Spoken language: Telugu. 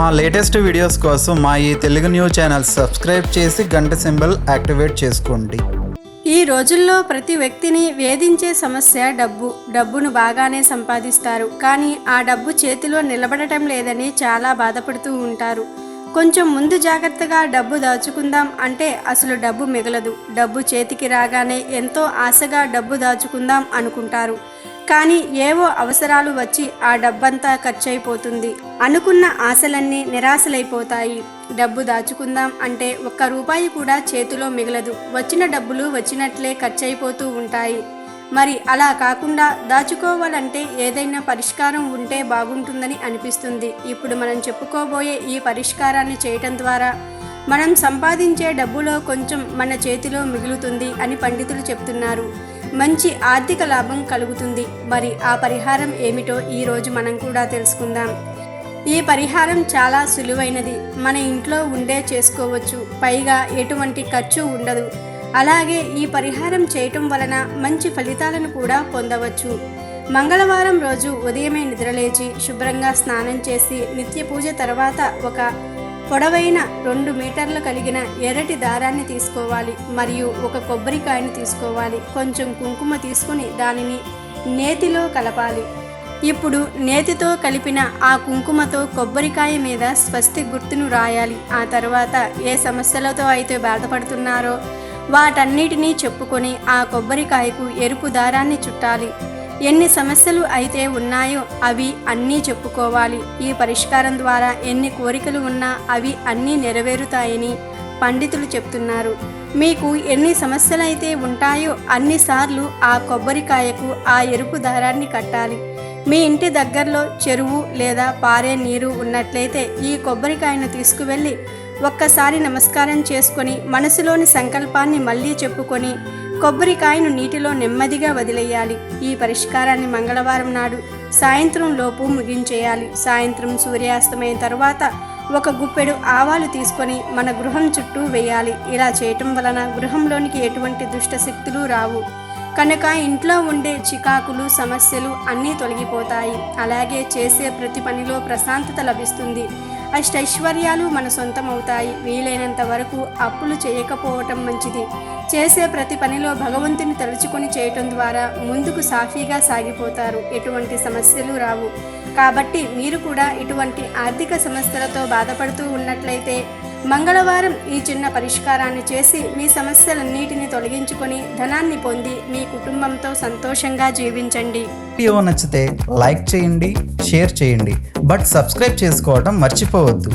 మా లేటెస్ట్ వీడియోస్ కోసం మా ఈ తెలుగు న్యూస్ ఛానల్ సబ్స్క్రైబ్ చేసి గంట సింబల్ యాక్టివేట్ చేసుకోండి. ఈ రోజుల్లో ప్రతి వ్యక్తిని వేధించే సమస్య డబ్బు. డబ్బును బాగానే సంపాదిస్తారు. కానీ ఆ డబ్బు చేతిలో నిలబడటం లేదని చాలా బాధపడుతూ ఉంటారు. కొంచెం ముందు జాగ్రత్తగా డబ్బు దాచుకుందాం అంటే అసలు డబ్బు మిగలదు. డబ్బు చేతికి రాగానే ఎంతో ఆశగా డబ్బు దాచుకుందాం అనుకుంటారు. కానీ ఏవో అవసరాలు వచ్చి ఆ డబ్బంతా ఖర్చయిపోతుంది. అనుకున్న ఆశలన్నీ నిరాశలైపోతాయి. డబ్బు దాచుకుందాం అంటే ఒక్క రూపాయి కూడా చేతిలో మిగలదు. వచ్చిన డబ్బులు వచ్చినట్లే ఖర్చయిపోతూ ఉంటాయి. మరి అలా కాకుండా దాచుకోవాలంటే ఏదైనా పరిష్కారం ఉంటే బాగుంటుందని అనిపిస్తుంది. ఇప్పుడు మనం చెప్పుకోబోయే ఈ పరిష్కారాన్ని చేయటం ద్వారా మనం సంపాదించే డబ్బులో కొంచెం మన చేతిలో మిగులుతుంది అని పండితులు చెప్తున్నారు. మంచి ఆర్థిక లాభం కలుగుతుంది. మరి ఆ పరిహారం ఏమిటో ఈరోజు మనం కూడా తెలుసుకుందాం. ఈ పరిహారం చాలా సులువైనది. మన ఇంట్లో ఉండే చేసుకోవచ్చు. పైగా ఎటువంటి ఖర్చు ఉండదు. అలాగే ఈ పరిహారం చేయటం వలన మంచి ఫలితాలను కూడా పొందవచ్చు. మంగళవారం రోజు ఉదయమే నిద్రలేచి శుభ్రంగా స్నానం చేసి నిత్య పూజ తర్వాత ఒక పొడవైన రెండు మీటర్లు కలిగిన ఎర్రటి దారాన్ని తీసుకోవాలి మరియు ఒక కొబ్బరికాయని తీసుకోవాలి. కొంచెం కుంకుమ తీసుకుని దానిని నేతిలో కలపాలి. ఇప్పుడు నేతితో కలిపిన ఆ కుంకుమతో కొబ్బరికాయ మీద స్వస్తి గుర్తును రాయాలి. ఆ తర్వాత ఏ సమస్యలతో అయితే బాధపడుతున్నారో వాటన్నిటినీ చెప్పుకొని ఆ కొబ్బరికాయకు ఎరుపు దారాన్ని చుట్టాలి. ఎన్ని సమస్యలు అయితే ఉన్నాయో అవి అన్నీ చెప్పుకోవాలి. ఈ పరిష్కారం ద్వారా ఎన్ని కోరికలు ఉన్నా అవి అన్నీ నెరవేరుతాయని పండితులు చెప్తున్నారు. మీకు ఎన్ని సమస్యలు అయితే ఉంటాయో అన్నిసార్లు ఆ కొబ్బరికాయకు ఆ ఎరుపు దారాన్ని కట్టాలి. మీ ఇంటి దగ్గరలో చెరువు లేదా పారే నీరు ఉన్నట్లయితే ఈ కొబ్బరికాయను తీసుకువెళ్ళి ఒక్కసారి నమస్కారం చేసుకొని మనసులోని సంకల్పాన్ని మళ్ళీ చెప్పుకొని కొబ్బరికాయను నీటిలో నెమ్మదిగా వదిలేయాలి. ఈ పరిష్కారాన్ని మంగళవారం నాడు సాయంత్రం లోపు ముగించేయాలి. సాయంత్రం సూర్యాస్తమైన తర్వాత ఒక గుప్పెడు ఆవాలు తీసుకొని మన గృహం చుట్టూ వేయాలి. ఇలా చేయటం వలన గృహంలోనికి ఎటువంటి దుష్ట శక్తులు రావు. కనుక ఇంట్లో ఉండే చికాకులు సమస్యలు అన్నీ తొలగిపోతాయి. అలాగే చేసే ప్రతి పనిలో ప్రశాంతత లభిస్తుంది. అష్టైశ్వర్యాలు మన సొంతం అవుతాయి వీలైనంత వరకు అప్పులు చేయకపోవటం మంచిది. చేసే ప్రతి పనిలో భగవంతుని తలుచుకొని చేయటం ద్వారా ముందుకు సాఫీగా సాగిపోతారు. ఎటువంటి సమస్యలు రావు. కాబట్టి మీరు కూడా ఇటువంటి ఆర్థిక సమస్యలతో బాధపడుతూ ఉన్నట్లయితే మంగళవారం ఈ చిన్న పరిష్కారాన్ని చేసి మీ సమస్యలన్నిటిని తొలగించుకొని ధనాన్ని పొంది మీ కుటుంబంతో సంతోషంగా జీవించండి. వీడియో నచ్చితే లైక్ చేయండి షేర్ చేయండి బట్ సబ్స్క్రైబ్ చేసుకోవడం మర్చిపోవద్దు.